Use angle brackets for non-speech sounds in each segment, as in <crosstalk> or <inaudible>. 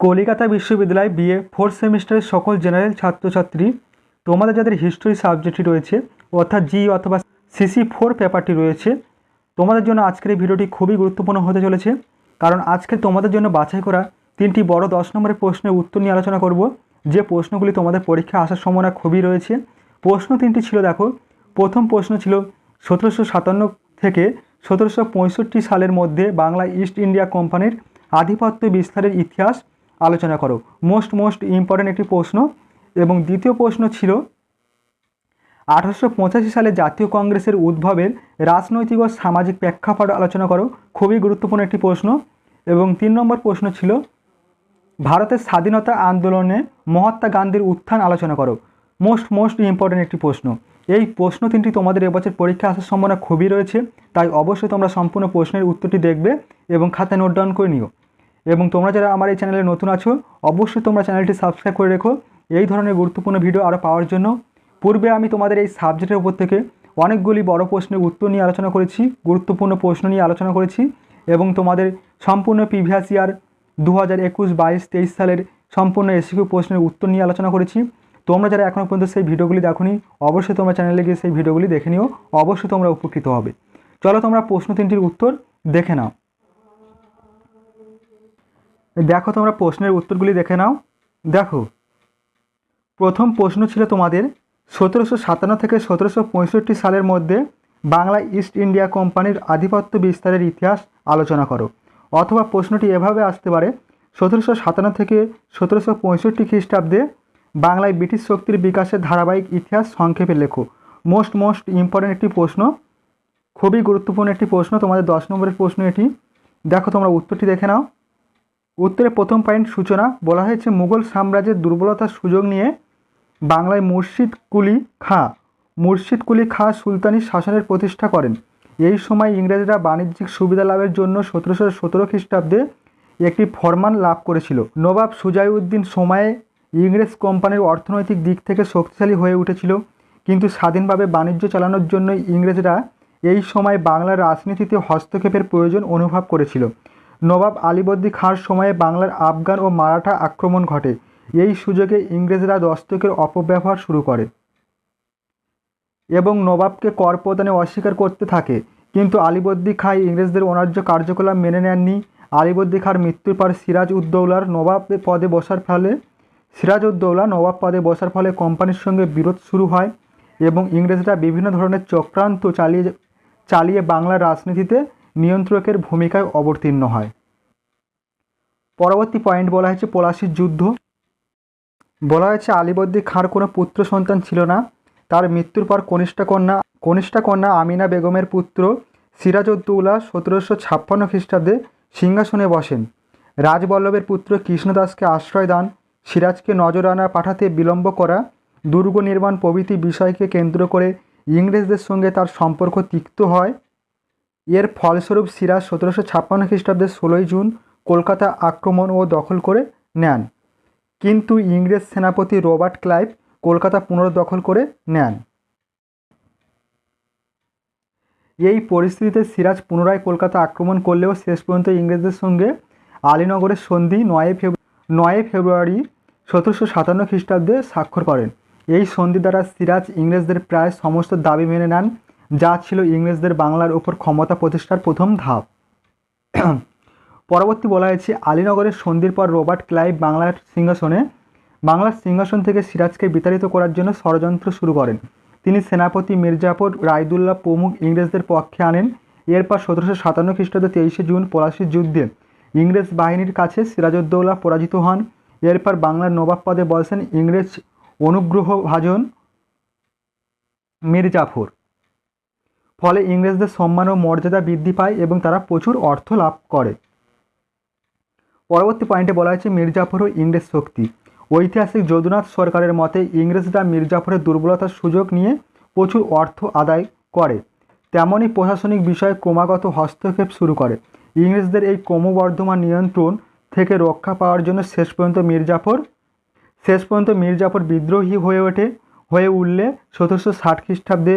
কলিকাতা বিশ্ববিদ্যালয় BA fourth সেমিস্টারের সকল জেনারেল ছাত্রছাত্রী, তোমাদের যাদের হিস্টোরি সাবজেক্টটি রয়েছে, অর্থাৎ জি অথবা সিসি ফোর পেপারটি রয়েছে, তোমাদের জন্য আজকের এই ভিডিওটি খুবই গুরুত্বপূর্ণ হতে চলেছে। কারণ আজকে তোমাদের জন্য বাছাই করা তিনটি বড় দশ নম্বরের প্রশ্নের উত্তর নিয়ে আলোচনা করব। যে প্রশ্নগুলি তোমাদের পরীক্ষায় আসার সম্ভাবনা খুবই রয়েছে। প্রশ্ন তিনটি ছিল, দেখো, প্রথম প্রশ্ন ছিল সতেরোশো সাতান্ন থেকে সতেরোশো পঁয়ষট্টি সালের মধ্যে বাংলা ইস্ট ইন্ডিয়া কোম্পানির আধিপত্য বিস্তারের ইতিহাস আলোচনা করো। মোস্ট মোস্ট ইম্পর্ট্যান্ট একটি প্রশ্ন এবং দ্বিতীয় প্রশ্ন ছিল, আঠারোশো পঁচাশি সালে জাতীয় কংগ্রেসের উদ্ভবের রাজনৈতিক ও সামাজিক প্রেক্ষাপট আলোচনা করো। খুবই গুরুত্বপূর্ণ একটি প্রশ্ন এবং তিন নম্বর প্রশ্ন ছিল, ভারতের স্বাধীনতা আন্দোলনে মহাত্মা গান্ধীর উত্থান আলোচনা করো। মোস্ট মোস্ট ইম্পর্ট্যান্ট একটি প্রশ্ন। এই প্রশ্ন তিনটি তোমাদের এবছর পরীক্ষা আসার সম্ভাবনা খুবই রয়েছে, তাই অবশ্যই তোমরা সম্পূর্ণ প্রশ্নের উত্তরটি দেখবে এবং খাতায় নোট ডাউন করে নিও। এবং তোমরা যারা আমার এই চ্যানেলে নতুন আছো, অবশ্যই তোমরা চ্যানেলটি সাবস্ক্রাইব করে রেখো। এই ধরনের গুরুত্বপূর্ণ ভিডিও আরও পাওয়ার জন্য। পূর্বে আমি তোমাদের এই সাবজেক্টের উপর থেকে অনেকগুলি বড় প্রশ্নের উত্তর নিয়ে আলোচনা করেছি, গুরুত্বপূর্ণ প্রশ্ন নিয়ে আলোচনা করেছি এবং তোমাদের সম্পূর্ণ প্রিভিয়াস ইয়ার দু হাজার একুশ বাইশ তেইশ সালের সম্পূর্ণ এসিকিউ প্রশ্নের উত্তর নিয়ে আলোচনা করেছি। তোমরা যারা এখনও পর্যন্ত সেই ভিডিওগুলি দেখোনি, অবশ্যই তোমরা চ্যানেলে গিয়ে সেই ভিডিওগুলি দেখে নিও। অবশ্যই তোমরা উপকৃত হবে। চলো তোমরা প্রশ্ন তিনটির উত্তর দেখে নাও। দেখো তোমরা প্রশ্নের উত্তরগুলি দেখে নাও। দেখো, প্রথম প্রশ্ন ছিল তোমাদের সতেরোশো সাতান্ন থেকে সতেরোশো পঁয়ষট্টি সালের মধ্যে বাংলা ইস্ট ইন্ডিয়া কোম্পানির আধিপত্য বিস্তারের ইতিহাস আলোচনা করো। অথবা প্রশ্নটি এভাবে আসতে পারে, সতেরোশো সাতান্ন থেকে সতেরোশো পঁয়ষট্টি খ্রিস্টাব্দে বাংলায় ব্রিটিশ শক্তির বিকাশের ধারাবাহিক ইতিহাস সংক্ষেপে লেখো। মোস্ট মোস্ট ইম্পর্ট্যান্ট একটি প্রশ্ন, খুবই গুরুত্বপূর্ণ একটি প্রশ্ন, তোমাদের দশ নম্বরের প্রশ্ন এটি। দেখো তোমরা উত্তরটি দেখে নাও। উত্তরে প্রথম পয়েন্ট সূচনা। বলা হয়েছে, মুঘল সাম্রাজ্যের দুর্বলতার সুযোগ নিয়ে বাংলায় মুর্শিদ কুলি খাঁ। মুর্শিদ কুলি খাঁ সুলতানি শাসনের প্রতিষ্ঠা করেন। এই সময় ইংরেজরা বাণিজ্যিক সুবিধা লাভের জন্য সতেরোশো সতেরো খ্রিস্টাব্দে একটি ফরমান লাভ করেছিল। নবাব সুজাইউদ্দিন সময়ে ইংরেজ কোম্পানির অর্থনৈতিক দিক থেকে শক্তিশালী হয়ে উঠেছিল, কিন্তু স্বাধীনভাবে বাণিজ্য চালানোর জন্য ইংরেজরা এই সময় বাংলার রাজনীতিতে হস্তক্ষেপের প্রয়োজন অনুভব করেছিল। নবাব আলীবর্দী খাঁর সময়ে বাংলার আফগান ও মারাঠা আক্রমণ ঘটে। এই সুযোগে ইংরেজরা দস্তকের অপব্যবহার শুরু করে এবং নবাবকে কর প্রদানে অস্বীকার করতে থাকে। কিন্তু আলীবর্দী খাঁ ইংরেজদের অনার্য কার্যকলাপ মেনে নেননি। আলীবর্দী খাঁর মৃত্যুর পর সিরাজ উদ্দৌলার নবাব পদে বসার ফলে সিরাজ উদ্দৌলা নবাব পদে বসার ফলে কোম্পানির সঙ্গে বিরোধ শুরু হয় এবং ইংরেজরা বিভিন্ন ধরনের চক্রান্ত চালিয়ে চালিয়ে বাংলার রাজনীতিতে নিয়ন্ত্রকের ভূমিকায় অবতীর্ণ হয়। পরবর্তী পয়েন্ট বলা হয়েছে পলাশির যুদ্ধ। বলা হয়েছে আলীবর্দী খাঁর কোনো পুত্র সন্তান ছিল না। তার মৃত্যুর পর কনিষ্ঠা কন্যা কনিষ্ঠা কন্যা আমিনা বেগমের পুত্র সিরাজউদ্দৌলা সতেরোশো ছাপ্পান্ন খ্রিস্টাব্দে সিংহাসনে বসেন। রাজবল্লভের পুত্র কৃষ্ণদাসকে আশ্রয় দান, সিরাজকে নজর আনা পাঠাতে বিলম্ব করা, দুর্গ নির্মাণ প্রভৃতি বিষয়কে কেন্দ্র করে ইংরেজদের সঙ্গে তার সম্পর্ক তিক্ত হয়। এর ফলস্বরূপ সিরাজ সতেরোশো ছাপ্পান্ন খ্রিস্টাব্দের ষোলোই জুন কলকাতা আক্রমণ ও দখল করে নেন। কিন্তু ইংরেজ সেনাপতি রবার্ট ক্লাইভ কলকাতা পুনর্দখল করে নেন। এই পরিস্থিতিতে সিরাজ পুনরায় কলকাতা আক্রমণ করলেও শেষ পর্যন্ত ইংরেজদের সঙ্গে আলীনগরের সন্ধি নয় ফেব্রুয়ারি নয় ফেব্রুয়ারি সতেরোশো সাতান্ন খ্রিস্টাব্দে স্বাক্ষর করেন। এই সন্ধি দ্বারা সিরাজ ইংরেজদের প্রায় সমস্ত দাবি মেনে নেন যা ছিল ইংরেজদের বাংলার ওপর ক্ষমতা প্রতিষ্ঠার প্রথম ধাপ। পরবর্তী বলা হয়েছে, আলীনগরের সন্ধির পর রবার্ট ক্লাইভ বাংলার সিংহাসনে, বাংলার সিংহাসন থেকে সিরাজকে বিতাড়িত করার জন্য ষড়যন্ত্র শুরু করেন। তিনি সেনাপতি মির্জাফর রায়দুল্লাহ প্রমুখ ইংরেজদের পক্ষে আনেন। এরপর সতেরোশো সাতান্ন খ্রিস্টাব্দে তেইশে জুন পলাশির যুদ্ধে ইংরেজ বাহিনীর কাছে সিরাজউদ্দৌলা পরাজিত হন। এরপর বাংলার নবাব পদে বসেন ইংরেজ অনুগ্রহ ভাজন মির্জাফর ফলে ইংরেজদের সম্মান ও মর্যাদা বৃদ্ধি পায় এবং তারা প্রচুর অর্থ লাভ করে। পরবর্তী পয়েন্টে বলা হয়েছে মির্জাফর ও ইংরেজ শক্তি। ঐতিহাসিক যদুনাথ সরকারের মতে, ইংরেজরা মির্জাফরের দুর্বলতার সুযোগ নিয়ে প্রচুর অর্থ আদায় করে। তেমনই প্রশাসনিক বিষয়ে ক্রমাগত হস্তক্ষেপ শুরু করে। ইংরেজদের এই ক্রমবর্ধমান নিয়ন্ত্রণ থেকে রক্ষা পাওয়ার জন্য শেষ পর্যন্ত মির্জাফর শেষ পর্যন্ত মির্জাফর বিদ্রোহী হয়ে ওঠে, হয়ে উঠলে সতেরোশো ষাট খ্রিস্টাব্দে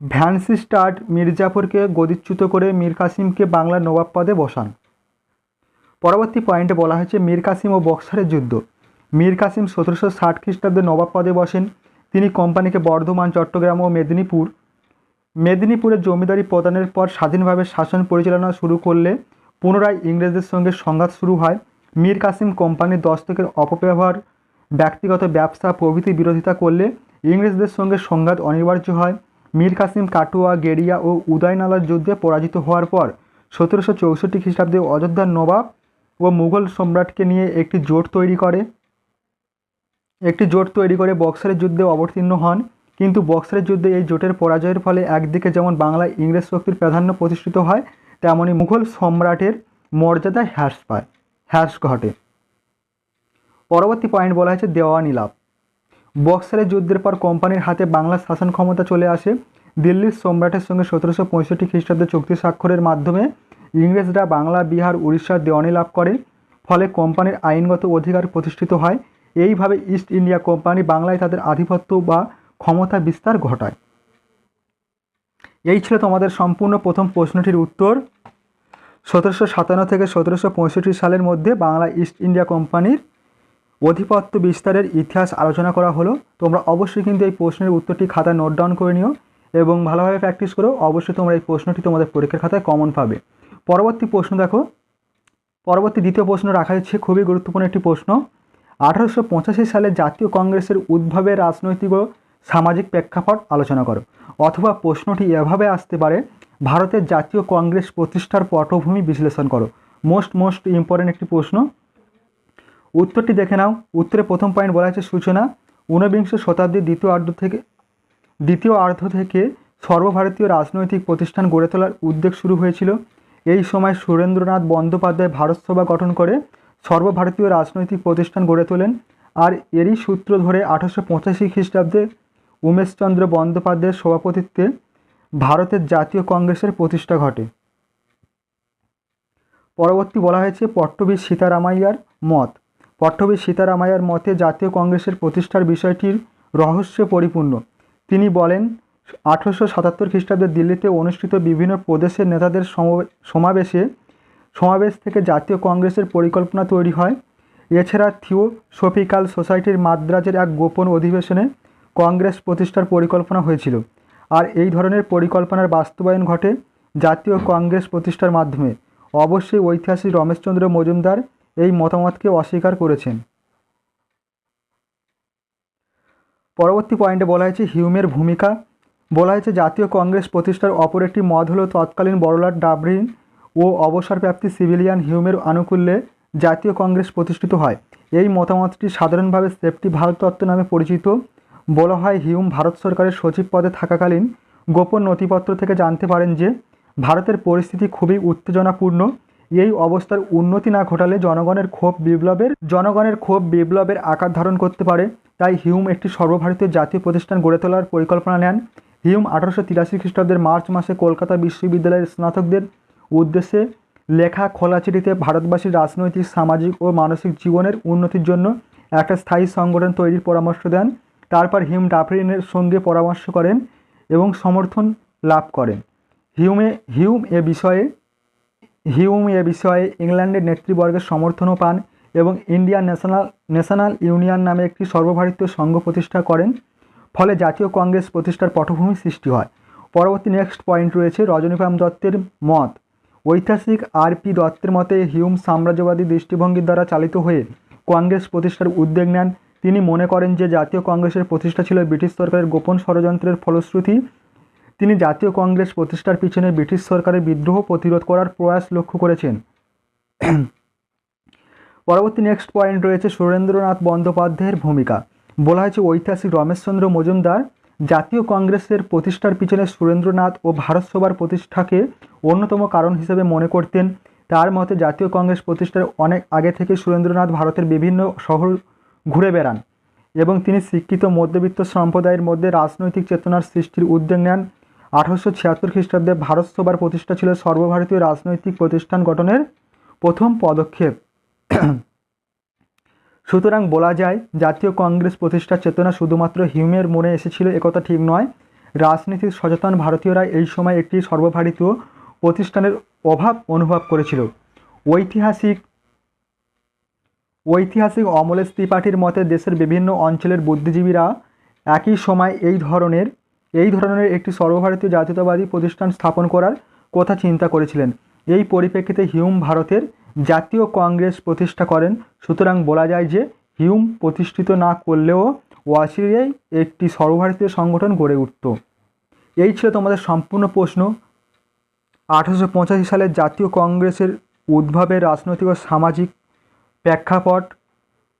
ভ্যানসিস্টার্ড মির্জাফরকে গদিচ্যুত করে মীর কাসিমকে বাংলার নবাব পদে বসান। পরবর্তী পয়েন্টে বলা হয়েছে, মীর কাসিম ও বক্সারের যুদ্ধ। মীর কাসিম সতেরোশো ষাট খ্রিস্টাব্দে নবাব পদে বসেন। তিনি কোম্পানিকে বর্ধমান, চট্টগ্রাম ও মেদিনীপুর মেদিনীপুরের জমিদারি প্রদানের পর স্বাধীনভাবে শাসন পরিচালনা শুরু করলে পুনরায় ইংরেজদের সঙ্গে সংঘাত শুরু হয়। মীর কাসিম কোম্পানির দস্তকের অপব্যবহার, ব্যক্তিগত ব্যবসা, প্রভৃতি বিরোধিতা করলে ইংরেজদের সঙ্গে সংঘাত অনিবার্য হয়। মীর কাসিম, কাটুয়া, গেরিয়া ও উদয়নালার যুদ্ধে পরাজিত হওয়ার পর সতেরোশো চৌষট্টি খ্রিস্টাব্দে অযোধ্যার নবাব ও মুঘল সম্রাটকে নিয়ে একটি জোট তৈরি করে। একটি জোট তৈরি করে বক্সারের যুদ্ধে অবতীর্ণ হন, কিন্তু বক্সারের যুদ্ধে এই জোটের পরাজয়ের ফলে একদিকে যেমন বাংলায় ইংরেজ শক্তির প্রাধান্য প্রতিষ্ঠিত হয়, তেমনি মুঘল সম্রাটের মর্যাদা হ্রাস পায়, হ্রাস ঘটে। পরবর্তী পয়েন্ট বলা হয়েছে দেওয়ানি লাভ বক্সারের যুদ্ধের পর কোম্পানির হাতে বাংলার শাসন ক্ষমতা চলে আসে। দিল্লির সম্রাটের সঙ্গে সতেরোশো পঁয়ষট্টি খ্রিস্টাব্দে চুক্তি স্বাক্ষরের মাধ্যমে ইংরেজরা বাংলা, বিহার উড়িষ্যার দেওয়ানি লাভ করে। ফলে কোম্পানির আইনগত অধিকার প্রতিষ্ঠিত হয়। এইভাবে ইস্ট ইন্ডিয়া কোম্পানি বাংলায় তাদের আধিপত্য বা ক্ষমতা বিস্তার ঘটায়। এই ছিল তোমাদের সম্পূর্ণ প্রথম প্রশ্নটির উত্তর। সতেরোশো সাতান্ন থেকে সতেরোশো পঁয়ষট্টি সালের মধ্যে বাংলা ইস্ট ইন্ডিয়া কোম্পানির অধিপত্য বিস্তারের ইতিহাস আলোচনা করা হলো। তোমরা অবশ্যই কিন্তু এই প্রশ্নের উত্তরটি খাতায় নোট ডাউন করে নিও এবং ভালোভাবে প্র্যাকটিস করো। অবশ্যই তোমরা এই প্রশ্নটি তোমাদের পরীক্ষার খাতায় কমন পাবে। পরবর্তী প্রশ্ন দেখো। পরবর্তী দ্বিতীয় প্রশ্ন রাখা হচ্ছে খুবই গুরুত্বপূর্ণ একটি প্রশ্ন। আঠারোশো পঁচাশি সালে জাতীয় কংগ্রেসের উদ্ভবের রাজনৈতিক ও সামাজিক প্রেক্ষাপট আলোচনা করো। অথবা প্রশ্নটি এভাবে আসতে পারে, ভারতের জাতীয় কংগ্রেস প্রতিষ্ঠার পটভূমি বিশ্লেষণ করো। মোস্ট মোস্ট ইম্পর্টেন্ট একটি প্রশ্ন। উত্তরটি দেখে নাও। উত্তরে প্রথম পয়েন্ট বলা আছে সূচনা। ঊনবিংশ শতাব্দীর দ্বিতীয় অর্ধ থেকে, দ্বিতীয় অর্ধ থেকে সর্বভারতীয় রাজনৈতিক প্রতিষ্ঠান গড়ে তোলার উদ্যোগ শুরু হয়েছিল। এই সময় সুরেন্দ্রনাথ বন্দ্যোপাধ্যায় ভারত সভা গঠন করে সর্বভারতীয় রাজনৈতিক প্রতিষ্ঠান গড়ে তোলেন। আর এরই সূত্র ধরে আঠারোশো পঁচাশি খ্রিস্টাব্দে উমেশচন্দ্র বন্দ্যোপাধ্যায়ের সভাপতিত্বে ভারতের জাতীয় কংগ্রেসের প্রতিষ্ঠা ঘটে। পরবর্তী বলা হয়েছে পট্টবীর সীতারামাইয়ার মত। পট্টবী সীতারামাইয়ার মতে জাতীয় কংগ্রেসের প্রতিষ্ঠার বিষয়টির রহস্যে পরিপূর্ণ। তিনি বলেন, আঠেরোশো সাতাত্তর খ্রিস্টাব্দে দিল্লিতে অনুষ্ঠিত বিভিন্ন প্রদেশের নেতাদের সম- সমাবেশে, সমাবেশ থেকে জাতীয় কংগ্রেসের পরিকল্পনা তৈরি হয়। এছাড়া থিওসফিক্যাল সোসাইটির মাদ্রাজের এক গোপন অধিবেশনে কংগ্রেস প্রতিষ্ঠার পরিকল্পনা হয়েছিল। আর এই ধরনের পরিকল্পনার বাস্তবায়ন ঘটে জাতীয় কংগ্রেস প্রতিষ্ঠার মাধ্যমে। অবশ্যই ঐতিহাসিক রমেশচন্দ্র মজুমদার এই মতামতকে অস্বীকার করেছেন। পরবর্তী পয়েন্টে বলা হয়েছে, হিউমের ভূমিকা। বলা হয়েছে, জাতীয় কংগ্রেস প্রতিষ্ঠার অপর একটি মত হল, তৎকালীন বড়লাট, ডাবরিন ও অবসরপ্রাপ্তি সিভিলিয়ান হিউমের আনুকূল্যে জাতীয় কংগ্রেস প্রতিষ্ঠিত হয়। এই মতামতটি সাধারণভাবে সেফটি ভারত তত্ত্ব নামে পরিচিত। বলা হয়, হিউম ভারত সরকারের সচিব পদে থাকাকালীন গোপন নথিপত্র থেকে জানতে পারেন যে, ভারতের পরিস্থিতি খুবই উত্তেজনাপূর্ণ। এই অবস্থার উন্নতি না ঘটালে জনগণের ক্ষোভ বিপ্লবের, জনগণের ক্ষোভ বিপ্লবের আকার ধারণ করতে পারে। তাই হিউম একটি সর্বভারতীয় জাতীয় প্রতিষ্ঠান গড়ে তোলার পরিকল্পনা নেন। হিউম আঠারোশো তিরাশি খ্রিস্টাব্দের মার্চ মাসে কলকাতা বিশ্ববিদ্যালয়ের স্নাতকদের উদ্দেশ্যে লেখা খোলা চিঠিতে ভারতবাসীর রাজনৈতিক, সামাজিক ও মানসিক জীবনের উন্নতির জন্য একটা স্থায়ী সংগঠন তৈরির পরামর্শ দেন। তারপর হিউম ডাফরিনের সঙ্গে পরামর্শ করেন এবং সমর্থন লাভ করেন। হিউমে, হিউম এ বিষয়ে হিউম এ বিষয়ে ইংল্যান্ডের নেতৃবর্গের সমর্থনও পান এবং ইন্ডিয়ান ন্যাশনাল ন্যাশনাল ইউনিয়ন নামে একটি সর্বভারতীয় সংঘ প্রতিষ্ঠা করেন, ফলে জাতীয় কংগ্রেস প্রতিষ্ঠার পটভূমি সৃষ্টি হয়। পরবর্তী নেক্সট পয়েন্ট রয়েছে রজনীকান্ত দত্তের মত। ঐতিহাসিক আর পি দত্তের মতে হিউম সাম্রাজ্যবাদী দৃষ্টিভঙ্গির দ্বারা চালিত হয়ে কংগ্রেস প্রতিষ্ঠার উদ্যোগ নেন। তিনি মনে করেন যে জাতীয় কংগ্রেসের প্রতিষ্ঠা ছিল ব্রিটিশ সরকারের গোপন ষড়যন্ত্রের ফলশ্রুতি তিনি জাতীয় কংগ্রেস প্রতিষ্ঠার পিছনে ব্রিটিশ সরকারের বিদ্রোহ প্রতিরোধ করার প্রয়াস লক্ষ্য করেছেন। পরবর্তী নেক্সট পয়েন্ট রয়েছে সুরেন্দ্রনাথ বন্দ্যোপাধ্যায়ের ভূমিকা। বলা হয়েছে ঐতিহাসিক রমেশচন্দ্র মজুমদার জাতীয় কংগ্রেসের প্রতিষ্ঠার পিছনে সুরেন্দ্রনাথ ও ভারতসভার প্রতিষ্ঠাকে অন্যতম কারণ হিসেবে মনে করতেন। তার মতে জাতীয় কংগ্রেস প্রতিষ্ঠার অনেক আগে থেকে সুরেন্দ্রনাথ ভারতের বিভিন্ন শহর ঘুরে বেড়ান এবং তিনি শিক্ষিত, মধ্যবিত্ত সম্প্রদায়ের মধ্যে রাজনৈতিক চেতনার সৃষ্টির উদ্যোগ নেন। আঠারোশো ছিয়াত্তর খ্রিস্টাব্দে ভারত সভার প্রতিষ্ঠা ছিল সর্বভারতীয় রাজনৈতিক প্রতিষ্ঠান গঠনের প্রথম পদক্ষেপ। সুতরাং বলা যায়, জাতীয় কংগ্রেস প্রতিষ্ঠার চেতনা শুধুমাত্র হিউমের মনে এসেছিল একথা ঠিক নয়। রাজনীতির সচেতন ভারতীয়রা এই সময় একটি সর্বভারতীয় প্রতিষ্ঠানের অভাব অনুভব করেছিল। ঐতিহাসিক ঐতিহাসিক অমলেশ ত্রিপাঠীর মতে দেশের বিভিন্ন অঞ্চলের বুদ্ধিজীবীরা একই সময় এই ধরনের এই ধরনের একটি সর্বভারতীয় জাতীয়তাবাদী প্রতিষ্ঠান স্থাপন করার কথা চিন্তা করেছিলেন। এই পরিপ্রেক্ষিতে হিউম ভারতের জাতীয় কংগ্রেস প্রতিষ্ঠা করেন। সুতরাং বলা যায় যে হিউম প্রতিষ্ঠিত না করলেও ওয়াশিরেই একটি সর্বভারতীয় সংগঠন গড়ে উঠত। এই ছিল তোমাদের সম্পূর্ণ প্রশ্ন। আঠারোশো পঁচাশি সালে জাতীয় কংগ্রেসের উদ্ভবের রাজনৈতিক ও সামাজিক প্রেক্ষাপট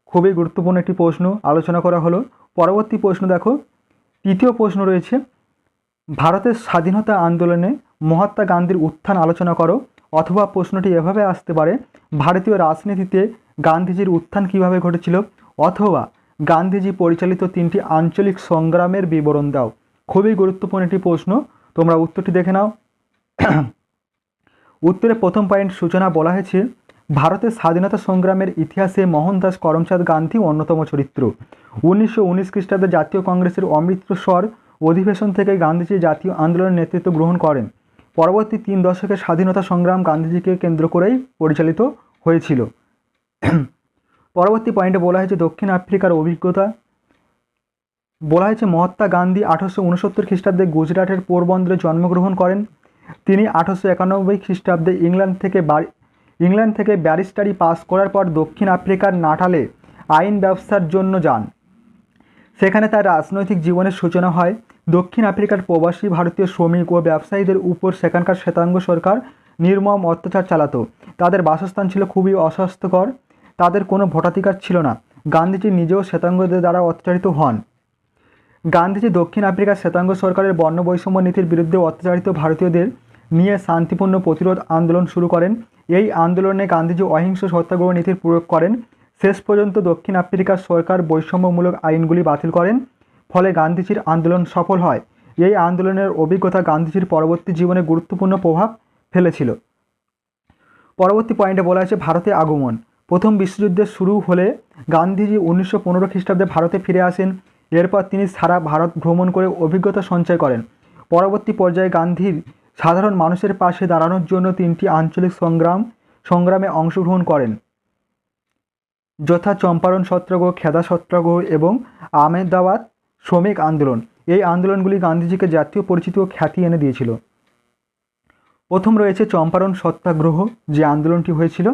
খুবই গুরুত্বপূর্ণ একটি প্রশ্ন। আলোচনা করা হলো। পরবর্তী প্রশ্ন দেখো। তৃতীয় প্রশ্ন রয়েছে, ভারতের স্বাধীনতা আন্দোলনে মহাত্মা গান্ধীর উত্থান আলোচনা করো, অথবা প্রশ্নটি এভাবে আসতে পারে, ভারতীয় রাজনীতিতে গান্ধীজির উত্থান কীভাবে ঘটেছিল, অথবা গান্ধীজি পরিচালিত তিনটি আঞ্চলিক সংগ্রামের বিবরণ দাও। খুবই গুরুত্বপূর্ণ একটি প্রশ্ন, তোমরা উত্তরটি দেখে নাও। উত্তরে প্রথম পয়েন্ট সূচনা বলা হয়েছে ভারতের স্বাধীনতা সংগ্রামের ইতিহাসে মোহনদাস করমচাঁদ গান্ধী অন্যতম চরিত্র। উনিশশো উনিশ খ্রিস্টাব্দে জাতীয় কংগ্রেসের অমৃতসর অধিবেশন থেকে গান্ধীজি জাতীয় আন্দোলনের নেতৃত্ব গ্রহণ করেন। পরবর্তী তিন দশকের স্বাধীনতা সংগ্রাম গান্ধীজিকে কেন্দ্র করেই পরিচালিত হয়েছিল। পরবর্তী পয়েন্টে বলা হয়েছে দক্ষিণ আফ্রিকার অভিজ্ঞতা। বলা হয়েছে মহাত্মা গান্ধী আঠারোশো উনসত্তর খ্রিস্টাব্দে গুজরাটের পোরবন্দরে জন্মগ্রহণ করেন। তিনি আঠারোশো একানব্বই খ্রিস্টাব্দে ইংল্যান্ড থেকে ইংল্যান্ড থেকে ব্যারিস্টারি পাস করার পর দক্ষিণ আফ্রিকার নাটালে আইন ব্যবসার জন্য যান। সেখানে তার রাজনৈতিক জীবনের সূচনা হয়। দক্ষিণ আফ্রিকার প্রবাসী ভারতীয় শ্রমিক ও ব্যবসায়ীদের উপর সেখানকার শ্বেতাঙ্গ সরকার নির্মম অত্যাচার চালাত। তাদের বাসস্থান ছিল খুবই অস্বাস্থ্যকর। তাদের কোনো ভোটাধিকার ছিল না। গান্ধীজি নিজেও শ্বেতাঙ্গদের দ্বারা অত্যাচারিত হন। গান্ধীজি দক্ষিণ আফ্রিকার শ্বেতাঙ্গ সরকারের বর্ণ বৈষম্য নীতির বিরুদ্ধে অত্যাচারিত ভারতীয়দের নিয়ে শান্তিপূর্ণ প্রতিরোধ আন্দোলন শুরু করেন। এই আন্দোলনে গান্ধীজি অহিংস সত্যাগ্রহ নীতির প্রয়োগ করেন। শেষ পর্যন্ত দক্ষিণ আফ্রিকার সরকার বৈষম্যমূলক আইনগুলি বাতিল করেন, ফলে গান্ধীজির আন্দোলন সফল হয়। এই আন্দোলনের অভিজ্ঞতা গান্ধীজির পরবর্তী জীবনে গুরুত্বপূর্ণ প্রভাব ফেলেছিল। পরবর্তী পয়েন্টে বলা হয়েছে ভারতে আগমন। প্রথম বিশ্বযুদ্ধের শুরু হলে গান্ধীজি উনিশশো পনেরো খ্রিস্টাব্দে ভারতে ফিরে আসেন। এরপর তিনি সারা ভারত ভ্রমণ করে অভিজ্ঞতা সঞ্চয় করেন। পরবর্তী পর্যায়ে গান্ধীর সাধারণ মানুষের পাশে দাঁড়ানোর জন্য তিনটি আঞ্চলিক সংগ্রাম, সংগ্রামে অংশগ্রহণ করেন। যথা চম্পারণ সত্যাগ্রহ, খেদা সত্যাগ্রহ এবং আহমেদাবাদ শ্রমিক আন্দোলন। এই আন্দোলনগুলি গান্ধীজিকে জাতীয় পরিচিতি ও খ্যাতি এনে দিয়েছিল। প্রথম রয়েছে চম্পারণ সত্যাগ্রহ, যে আন্দোলনটি হয়েছিল।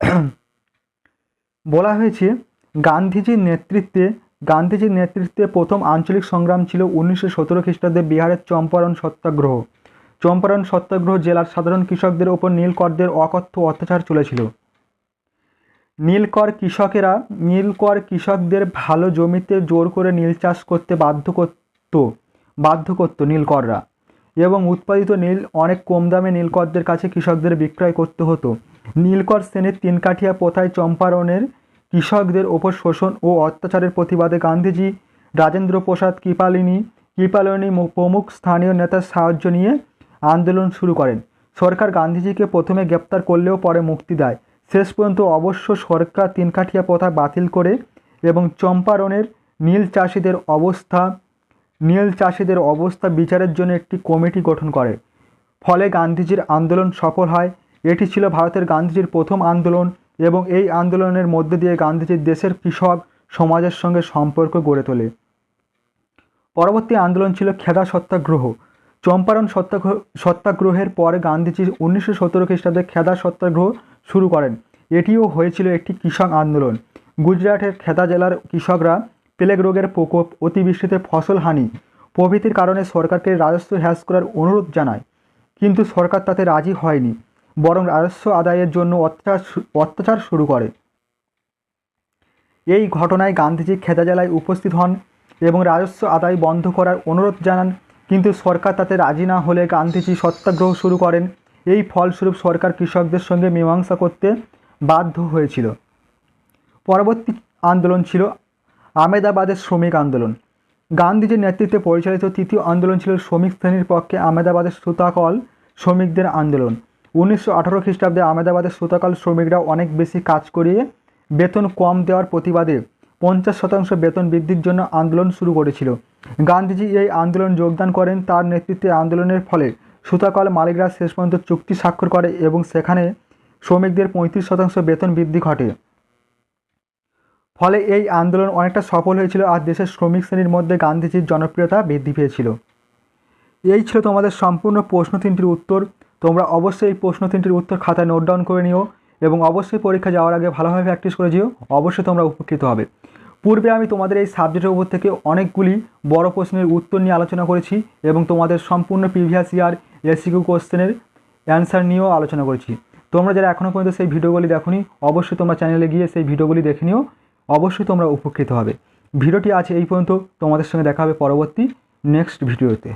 <clears throat> বলা হয়েছে, গান্ধীজির নেতৃত্বে গান্ধীজির নেতৃত্বে প্রথম আঞ্চলিক সংগ্রাম ছিল উনিশশো সতেরো খ্রিস্টাব্দে বিহারের চম্পারণ সত্যাগ্রহ। চম্পারণ সত্যাগ্রহ জেলার সাধারণ কৃষকদের ওপর নীলকরদের অকথ্য অত্যাচার চলেছিল। নীলকর কৃষকেরা নীলকর কৃষকদের ভালো জমিতে জোর করে নীল চাষ করতে বাধ্য করত বাধ্য করত নীলকররা এবং উৎপাদিত নীল অনেক কম দামে নীলকরদের কাছে কৃষকদের বিক্রয় করতে হতো। নীলকর শ্রেণির তিনকাঠিয়া প্রথায় চম্পারণের কৃষকদের ওপর শোষণ ও অত্যাচারের প্রতিবাদে গান্ধীজি রাজেন্দ্র প্রসাদ কৃপালিনী কৃপালিনী প্রমুখ স্থানীয় নেতার সাহায্য নিয়ে আন্দোলন শুরু করেন। সরকার গান্ধীজিকে প্রথমে গ্রেপ্তার করলেও পরে মুক্তি দেয়। শেষ পর্যন্ত অবশ্য সরকার তিনকাঠিয়া প্রথা বাতিল করে এবং চম্পারণের নীল চাষিদের অবস্থা, নীল চাষিদের অবস্থা বিচারের জন্য একটি কমিটি গঠন করে। ফলে গান্ধীজির আন্দোলন সফল হয়। এটি ছিল ভারতের গান্ধীজির প্রথম আন্দোলন এবং এই আন্দোলনের মধ্য দিয়ে গান্ধীজির দেশের কৃষক সমাজের সঙ্গে সম্পর্ক গড়ে তোলে। পরবর্তী আন্দোলন ছিল খেদা সত্যাগ্রহ চম্পারণ সত্যাগ্রহ সত্যাগ্রহের পর গান্ধীজি উনিশশো সতেরো খ্রিস্টাব্দে খেদা সত্যাগ্রহ শুরু করেন। এটিও হয়েছিল একটি কৃষক আন্দোলন। গুজরাটের খেদা জেলার কৃষকরা প্লেগ রোগের প্রকোপ, অতিবৃষ্টিতে ফসল হানি, প্রভৃতির কারণে সরকারকে রাজস্ব হ্রাস করার অনুরোধ জানায়। কিন্তু সরকার তাতে রাজি হয়নি, বরং রাজস্ব আদায়ের জন্য অত্যাচার অত্যাচার শুরু করে। এই ঘটনায় গান্ধীজি খেদা জেলায় উপস্থিত হন এবং রাজস্ব আদায় বন্ধ করার অনুরোধ জানান কিন্তু সরকার তাতে রাজি না হলে গান্ধীজি সত্যাগ্রহ শুরু করেন। এই ফলস্বরূপ সরকার কৃষকদের সঙ্গে মীমাংসা করতে বাধ্য হয়েছিল। পরবর্তী আন্দোলন ছিল আমেদাবাদের শ্রমিক আন্দোলন। গান্ধীজির নেতৃত্বে পরিচালিত তৃতীয় আন্দোলন ছিল শ্রমিক শ্রেণির পক্ষে আমেদাবাদের সুতাকল শ্রমিকদের আন্দোলন। উনিশশো আঠারো খ্রিস্টাব্দে আমেদাবাদের সুতাকল শ্রমিকরা অনেক বেশি কাজ করিয়ে বেতন কম দেওয়ার প্রতিবাদে পঞ্চাশ শতাংশ বেতন বৃদ্ধির জন্য আন্দোলন শুরু করেছিল। গান্ধীজি এই আন্দোলন যোগদান করেন তার নেতৃত্বে আন্দোলনের ফলে সুতাকল মালিকরা শেষ পর্যন্ত চুক্তি স্বাক্ষর করে এবং সেখানে শ্রমিকদের পঁয়ত্রিশ শতাংশ বেতন বৃদ্ধি ঘটে। ফলে এই আন্দোলন অনেকটা সফল হয়েছিল আর দেশের শ্রমিক শ্রেণির মধ্যে গান্ধীজির জনপ্রিয়তা বৃদ্ধি পেয়েছিল। এই ছিল তোমাদের সম্পূর্ণ প্রশ্ন তিনটির উত্তর। তোমরা অবশ্যই এই প্রশ্ন তিনটির উত্তর খাতায় নোট ডাউন করে নিও। এবং অবশ্যই পরীক্ষা যাওয়ার আগে ভালোভাবে প্র্যাকটিস করে যেও। অবশ্যই তোমরা উপকৃত হবে। পূর্বে আমি তোমাদের এই সাবজেক্টের উপর থেকে অনেকগুলি বড় প্রশ্নের উত্তর নিয়ে আলোচনা করেছি এবং তোমাদের সম্পূর্ণ প্রিভিয়াস ইয়ার এসিকিউ কোশ্চেনের অ্যান্সার নিয়েও আলোচনা করেছি। তোমরা যারা এখনও পর্যন্ত সেই ভিডিওগুলি দেখোনি, অবশ্যই তোমরা চ্যানেলে গিয়ে সেই ভিডিওগুলি দেখে নিও। অবশ্যই তোমরা উপকৃত হবে। ভিডিওটি আছে এই পর্যন্ত। তোমাদের সঙ্গে দেখা হবে পরবর্তী নেক্সট ভিডিওতে